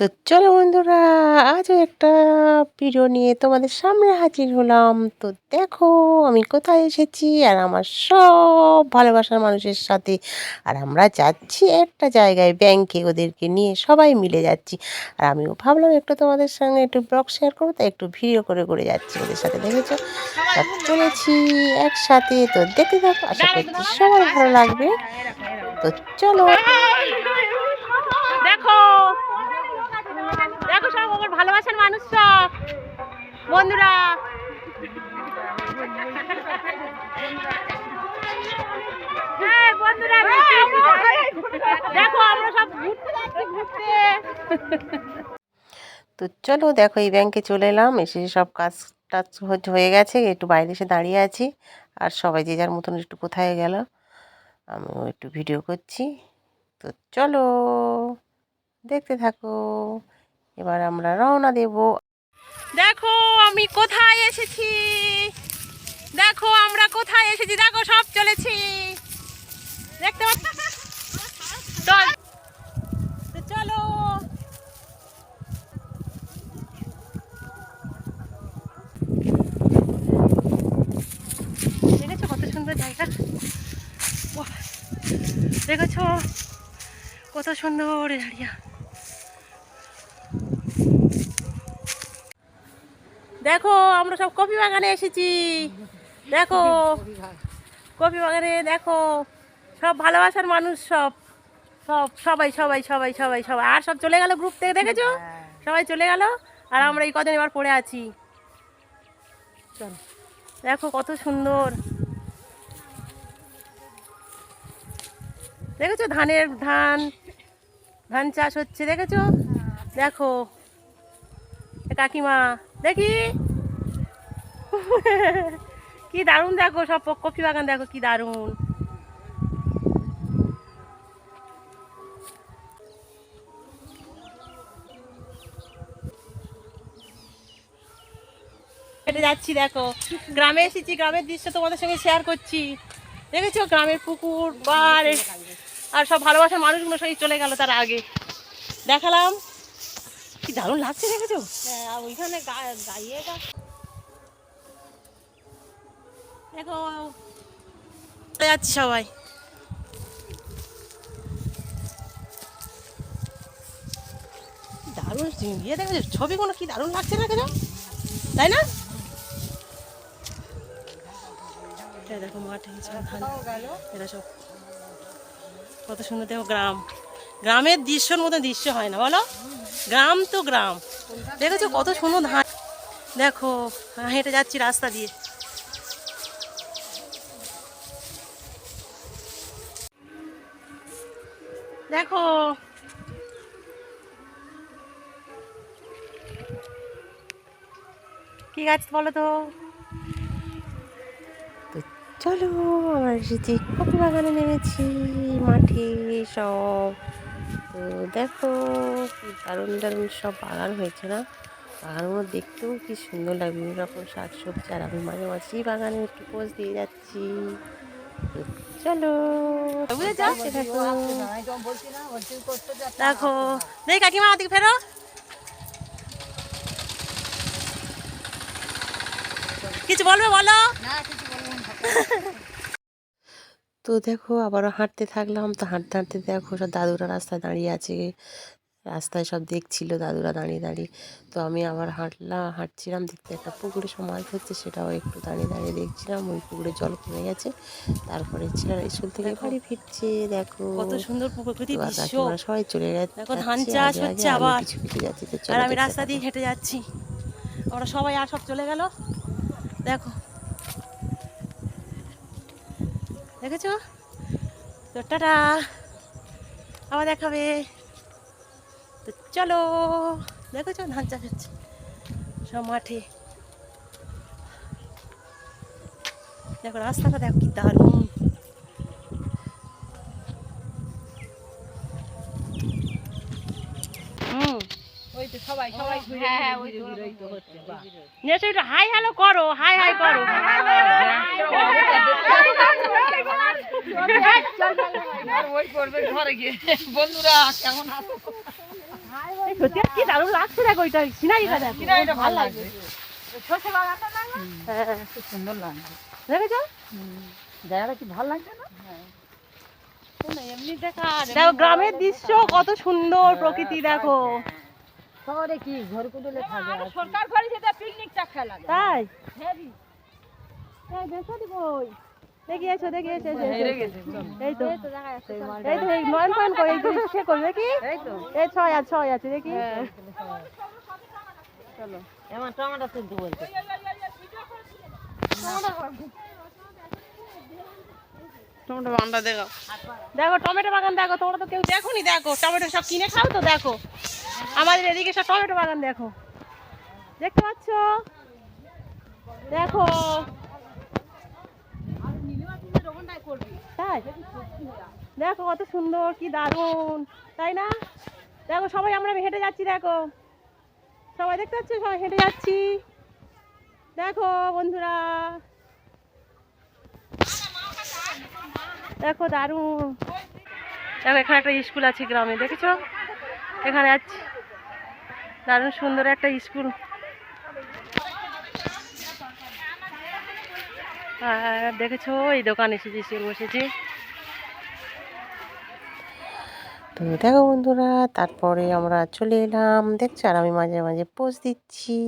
তো চলো বন্ধুরা, আজও একটা ভিডিও নিয়ে তোমাদের সামনে হাজির হলাম। তো দেখো, আমি কোথায় এসেছি আর আমার সব ভালোবাসার মানুষের সাথে। আর আমরা যাচ্ছি একটা জায়গায় ব্যাংকে ওদেরকে নিয়ে সবাই মিলে যাচ্ছি। আর আমিও ভাবলাম একটু তোমাদের সঙ্গে একটু ব্লগ শেয়ার করব, তাই একটু ভিডিও করে করে যাচ্ছি ওদের সাথে, দেখেছ? চলেছি একসাথে। তো দেখতে থাকো, আশা করছি সবার ভালো লাগবে। তো চলো দেখো দেখো সব আমার ভালোবাসার মানুষ সব বন্ধুরা। হ্যাঁ, বন্ধুরা দেখো। আমরা সব ঘুরতে যাচ্ছি ঘুরতে। তো চলো দেখো এই ব্যাংকে চলে এলাম। এসে সব কাজ টাজ হয়ে গেছে। একটু বাইরে এসে দাঁড়িয়ে আছি। আর সবাই যে যার মতন একটু কোথায় গেল আমিও একটু ভিডিও করছি। তো চলো দেখতে থাকো। এবার আমরা রওনা দেব। দেখো, আমি কোথায় এসেছি? দেখো, আমরা কোথায় এসেছি? দেখো, সব চলেছি। দেখতে চলো। দেখেছ কত সুন্দর জায়গা? দেখেছ? কত সুন্দর দেখো আমরা সব কফি বাগানে এসেছি। দেখো কফি বাগানে দেখো সব ভালোবাসার মানুষ সব। সব সবাই সবাই সবাই সবাই সবাই। আর সব চলে গেল গ্রুপ থেকে দেখেছ? সবাই চলে গেল আর আমরা এই কদিন এবার পড়ে আছি। চল। দেখো কত সুন্দর। দেখেছ ধানের ধান? ধান চাষ হচ্ছে দেখেছ? দেখো। কাকিমা দেখি। কি দারুণ দেখো, সব কফি বাগান দেখো, কি দারুণ। হেঁটে যাচ্ছি দেখো। গ্রামে এসেছি, গ্রামের দৃশ্য তোমাদের সঙ্গে শেয়ার করছি। দেখেছ? গ্রামের পুকুর বার আর সব ভালোবাসার মানুষগুলো সবই চলে গেল তার আগে। দেখালাম। কি দারুণ লাগছে দেখেছ? ওইখানে গাইয়ে দেখো যাচ্ছি সবাই। কি দারুণ ইয়ে দেখেছ? ছবিগুলো কি দারুণ লাগছে না কেন তাই না? দেখো মাঠে এরা সব কত সুন্দর দেখো গ্রাম। গ্রামের দৃশ্যর মতো দৃশ্য হয় না, বলো? গ্রাম তো গ্রাম। দেখেছ কত সুন্দর ধান? দেখো হেঁটে যাচ্ছি রাস্তা দিয়ে। দেখো। কি গাছ বলো তো? চলো, আমরা এসেছি কফি বাগানে নেমেছি, মাঠে সব। তো দেখো কি দারুণ দারুণ সব বাগান হয়েছে না? বাগানগুলো দেখতেও কি সুন্দর লাগে। বিভিন্ন রকম শাক সবজি আর আমি মাঝে মাঝেই বাগানে একটু পোজ দিয়ে যাচ্ছি। চলো। দেখো। দেখ। কাকিমা আমার দিকে ফেরো। কিছু বলবে বলো? তো দেখো আবারও হাঁটতে থাকলাম। তো হাঁটতে হাঁটতে দেখো সব দাদুরা রাস্তায় দাঁড়িয়ে আছে। রাস্তায় সব দেখছিল দাদুরা দাঁড়িয়ে দাঁড়িয়ে। তো আমি আবার হাঁটলাম হাঁটছিলাম। দেখতে একটা পুকুরে সব মাছ ধরছে সেটাও একটু দাঁড়িয়ে দাঁড়িয়ে দেখছিলাম। ওই পুকুরে জল কমে গেছে। তারপরে ছেলেরা স্কুল থেকে বাড়ি ফিরছে দেখো। কত সুন্দর প্রকৃতি দৃশ্য। সবাই চলে গেছে দেখো ধান চাষ হচ্ছে আবার। কিছু কিছু যাচ্ছে আর আমি রাস্তা দিয়ে হেঁটে যাচ্ছি। আমরা সবাই আর সব চলে গেল। দেখো। দেখেছ তো টাটা আবার দেখাবে তো চলো দেখেছ ধান চাষ হচ্ছে সব মাঠে দেখো রাস্তাটা দেখো কি দারুণ হ্যাঁ, হাই হ্যালো করো হাই হাই করো আর ওই করবে ঘরে গিয়ে বন্ধুরা কেমন আছো সত্যি কি দারুণ লাগছে দেখো ওইটা সিনারিটা দেখো কিনা ভালো লাগছে সর্ষে বাগানটা না হ্যাঁ খুব সুন্দর লাগছে দেখেছ জায়গাটা কি ভালো লাগছে না এমনি দেখা দেখো গ্রামের দৃশ্য কত সুন্দর প্রকৃতি দেখো শহরে কি ঘর কুটুলে থাকে সরকার ঘরে যেটা পিকনিকটা খেলা তাই এই দেখো দি বই দেখি এসো এসো এই তো এই তো এই নয়ন ফয়ন করে এই তো সে করবে দেখি। এই ছয় আছে ছয় আছে দেখি। এমন টমেটো তুলতে বলছে টমেটো বান্ডা দেখো দেখো টমেটো বাগান দেখো তোমরা তো কেউ দেখো দেখোনি দেখো। টমেটো সব কিনে খাও তো দেখো। আমাদের এদিকে সব টমেটো বাগান দেখো। দেখতে পাচ্ছ? দেখো। তাই? দেখো কত সুন্দর কি দারুণ তাই না? দেখো সবাই আমরা হেঁটে যাচ্ছি দেখো। সবাই দেখতে পাচ্ছ? সবাই হেঁটে যাচ্ছি। দেখো বন্ধুরা। দেখো দারুণ। দেখো এখানে একটা স্কুল আছে গ্রামে দেখেছ? এখানে আছি দারুণ সুন্দর একটা স্কুল। আর দেখেছ? এই দোকান এসেছি স্কুল বসেছি। তো দেখো বন্ধুরা, তারপরে আমরা চলে এলাম। দেখছ? আর আমি মাঝে মাঝে পোজ দিচ্ছি।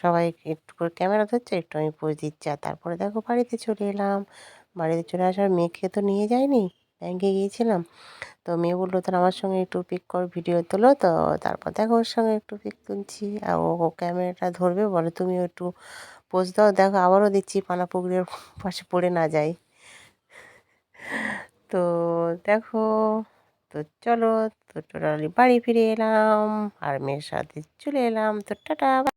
সবাই একটু করে ক্যামেরা ধরছে, একটু আমি পোজ দিচ্ছি। আর তারপরে দেখো, বাড়িতে চলে এলাম। বাড়িতে চলে আসার মেয়েকে তো নিয়ে যায়নি ব্যাংকে গিয়েছিলাম। তো মেয়ে বলল তাহলে আমার সঙ্গে একটু পিক কর ভিডিও তোলো। তো তারপর দেখো, ওর সঙ্গে একটু পিক তুলছি। আর ও ক্যামেরাটা ধরবে, বলে, তুমিও একটু পোজ দাও দেখো, আবারও দিচ্ছি পানা পুকুরের পাশে পড়ে না যায় তো দেখো, তো চলো, তো টোটালি বাড়ি ফিরে এলাম, আর মেয়ের সাথে চলে এলাম, তো টাটা